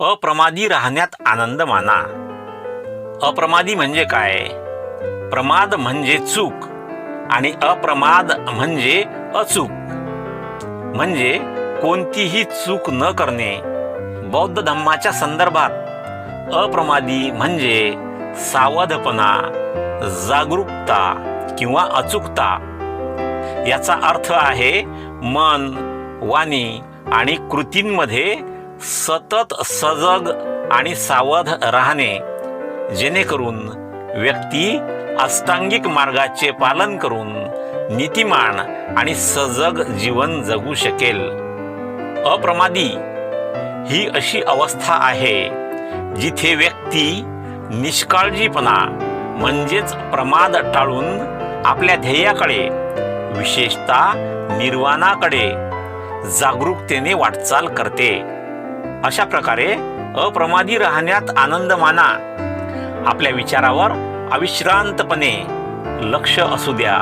अप्रमादी राहण्यात आनंद माना. अप्रमादी म्हणजे काय? प्रमाद म्हणजे चूक आणि अप्रमाद म्हणजे अचूक. म्हणजे कोणतीही चूक न करणे. बौद्ध धम्माच्या संदर्भात अप्रमादी म्हणजे सावधपणा जागरूकता किंवा अचूकता. याचा अर्थ आहे मन वाणी आणि कृतींमध्ये सतत सजग आणि सावध राहणे जेणेकरून व्यक्ती अष्टांगिक मार्गाचे पालन करून नीतिमान आणि सजग जीवन जगू शकेल. अप्रमादी ही अशी अवस्था आहे जिथे व्यक्ती निष्काळजीपणा म्हणजेच प्रमाद टाळून आपल्या ध्येयाकडे विशेषतः निर्वाणाकडे जागरूकतेने वाटचाल करते. अशा प्रकारे अप्रमादी राहण्यात आनंद माना आपल्या विचारावर अविश्रांतपणे लक्ष असू द्या.